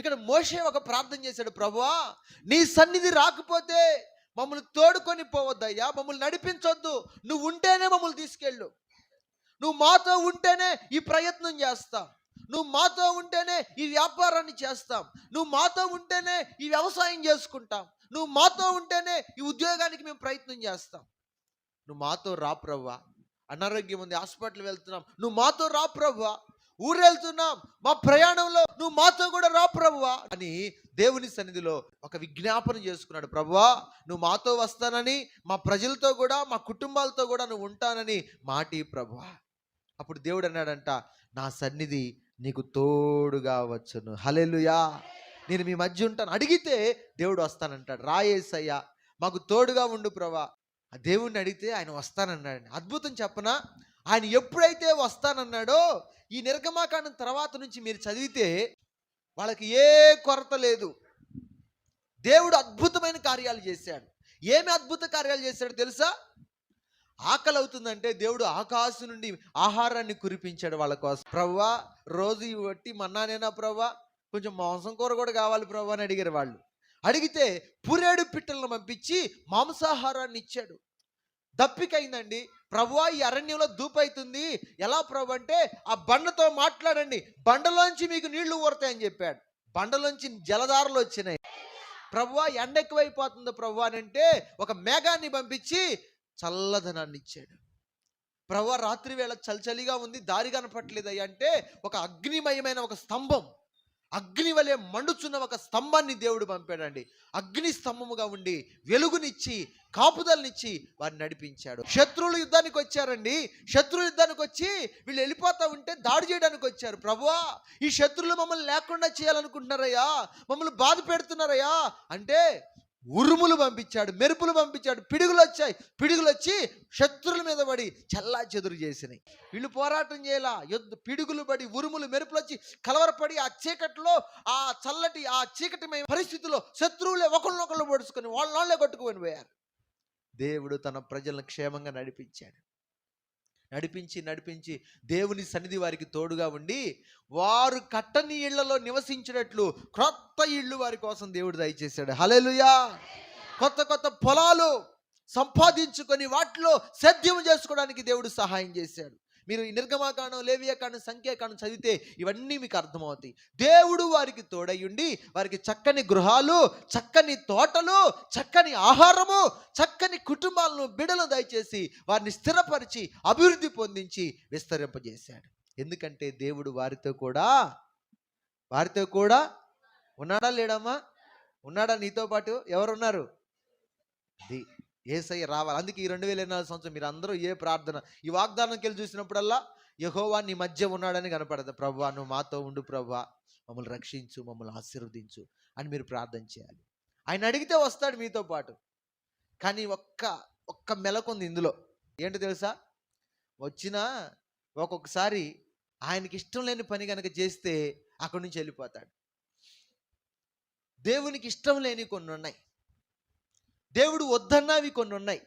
ఇక్కడ మోషే ఒక ప్రార్థన చేశాడు ప్రభువా నీ సన్నిధి రాకపోతే మమ్మల్ని తోడుకొని పోవద్దయ్యా మమ్మల్ని నడిపించొద్దు నువ్వు ఉంటేనే మమ్మల్ని తీసుకెళ్ళు. నువ్వు మాతో ఉంటేనే ఈ ప్రయత్నం చేస్తాం. నువ్వు మాతో ఉంటేనే ఈ వ్యాపారాన్ని చేస్తాం. నువ్వు మాతో ఉంటేనే ఈ వ్యవసాయం చేసుకుంటాం. నువ్వు మాతో ఉంటేనే ఈ ఉద్యోగానికి మేము ప్రయత్నం చేస్తాం. నువ్వు మాతో రా ప్రవ్వా అనారోగ్యం ఉంది హాస్పిటల్ వెళ్తున్నాం. నువ్వు మాతో రా ప్రవ్వా ఊరు వెళ్తున్నాం మా ప్రయాణంలో నువ్వు మాతో కూడా అని దేవుని సన్నిధిలో ఒక విజ్ఞాపన చేసుకున్నాడు. ప్రభువా నువ్వు మాతో వస్తానని మా ప్రజలతో కూడా మా కుటుంబాలతో కూడా నువ్వు ఉంటానని మాటి ప్రభువా. అప్పుడు దేవుడు అన్నాడంట నా సన్నిధి నీకు తోడుగా వచ్చును. హలెలుయా నేను మీ మధ్య ఉంటాను. అడిగితే దేవుడు వస్తానంటాడు. రాయేసయ్యా మాకు తోడుగా ఉండు ప్రభా. ఆ దేవుణ్ణి అడిగితే ఆయన వస్తానన్నాడు అద్భుతం చెప్పనా ఆయన ఎప్పుడైతే వస్తానన్నాడో ఈ నిర్గమాకాండం తర్వాత నుంచి మీరు చదివితే వాళ్ళకి ఏ కొరత లేదు. దేవుడు అద్భుతమైన కార్యాలు చేశాడు. ఏమి అద్భుత కార్యాలు చేశాడు తెలుసా? ఆకలి అవుతుందంటే దేవుడు ఆకాశం నుండి ఆహారాన్ని కురిపించాడు వాళ్ళ కోసం. ప్రవ్వా రోజు బట్టి మన్నానేనా ప్రవ్వా? కొంచెం మాంసం కూర కూడా కావాలి ప్రవ్వా అని అడిగారు వాళ్ళు. అడిగితే పురేడు పిట్టలను పంపించి మాంసాహారాన్ని ఇచ్చాడు. దప్పికైందండి. ప్రభువా ఈ అరణ్యంలో దూపైతుంది ఎలా ప్రభు అంటే ఆ బండతో మాట్లాడండి. బండలోంచి మీకు నీళ్ళు ఊరతాయని చెప్పాడు. బండలోంచి జలధారలు వచ్చినాయి. ప్రభువా ఎండ ఎక్కువైపోతుంది ప్రభు అని అంటే ఒక మేఘాన్ని పంపించి చల్లదనాన్ని ఇచ్చాడు. ప్రభు రాత్రి వేళ చలిచలిగా ఉంది దారి కనపట్లేదయ్యా అంటే ఒక అగ్నిమయమైన ఒక స్తంభం. అగ్ని వలె మండుచున్న ఒక స్తంభాన్ని దేవుడు పంపాడండి. అగ్ని స్తంభముగా ఉండి వెలుగునిచ్చి కాపుదలనిచ్చి వారిని నడిపించాడు. శత్రువులు యుద్ధానికి వచ్చారండి. శత్రువులు యుద్ధానికి వచ్చి వీళ్ళు వెళ్ళిపోతా ఉంటే దాడి చేయడానికి వచ్చారు. ప్రభువా ఈ శత్రువులు మమ్మల్ని లేకుండా చేయాలనుకుంటున్నారయ్యా. మమ్మల్ని బాధ పెడుతున్నారయ్యా. అంటే ఉరుములు పంపించాడు మెరుపులు పంపించాడు. పిడుగులు వచ్చాయి. పిడుగులు వచ్చి శత్రుల మీద పడి చల్లా చెదురు చేసినాయి. వీళ్ళు పోరాటం చేయాల? యుద్ధ పిడుగులు పడి ఉరుములు మెరుపులు వచ్చి కలవరపడి ఆ చీకటిలో ఆ చల్లటి ఆ చీకటిమైన పరిస్థితిలో శత్రువులే ఒకళ్ళనొకళ్ళు పొడుచుకొని వాళ్ళ వాళ్ళే కొట్టుకుని పోయారు. దేవుడు తన ప్రజలను క్షేమంగా నడిపించాడు. నడిపించి నడిపించి దేవుని సన్నిధి వారికి తోడుగా ఉండి వారు కట్టని ఇళ్ళలో నివసించినట్లు క్రొత్త ఇళ్ళు వారి కోసం దేవుడు దయచేశాడు. హలేలుయా కొత్త కొత్త పొలాలు సంపాదించుకొని వాటిలో సేద్యం చేసుకోవడానికి దేవుడు సహాయం చేశాడు. మీరు ఈ నిర్గమాకాండం లేవియాకాండం సంఖ్యాకాండం చదివితే ఇవన్నీ మీకు అర్థమవుతాయి. దేవుడు వారికి తోడయ్యుండి వారికి చక్కని గృహాలు చక్కని తోటలు చక్కని ఆహారము చక్కని కుటుంబాలను బిడలు దయచేసి వారిని స్థిరపరిచి అభివృద్ధి పొందించి విస్తరింపజేశాడు. ఎందుకంటే దేవుడు వారితో కూడా వారితో కూడా ఉన్నాడా లేడమ్మా? ఉన్నాడా నీతో పాటు? ఎవరున్నారు? అది ఏసై రావాలి. అందుకే ఈ రెండు వేల ఇరవై నాలుగు సంవత్సరం మీరు అందరూ ఏ ప్రార్థన ఈ వాగ్దానంకి వెళ్ళి చూసినప్పుడల్లా యహోవా నీ మధ్య ఉన్నాడని కనపడదు. ప్రభు నువ్వు మాతో ఉండు ప్రభా. మమ్మల్ని రక్షించు మమ్మల్ని ఆశీర్వదించు అని మీరు ప్రార్థన చేయాలి. ఆయన అడిగితే వస్తాడు మీతో పాటు. కానీ ఒక్క ఒక్క మెలకుంది ఇందులో. ఏంటో తెలుసా? వచ్చినా ఒక్కొక్కసారి ఆయనకి ఇష్టం లేని పని కనుక చేస్తే అక్కడి నుంచి వెళ్ళిపోతాడు. దేవునికి ఇష్టం లేని కొన్ని ఉన్నాయి. దేవుడు వద్దన్నవి కొన్ని ఉన్నాయి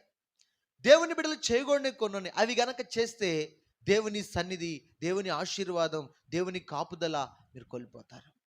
దేవుని బిడ్డలు చేయకూడని కొన్ని ఉన్నాయి అవి గనక చేస్తే దేవుని సన్నిధి దేవుని ఆశీర్వాదం దేవుని కాపుదల మీరు కోల్పోతారు.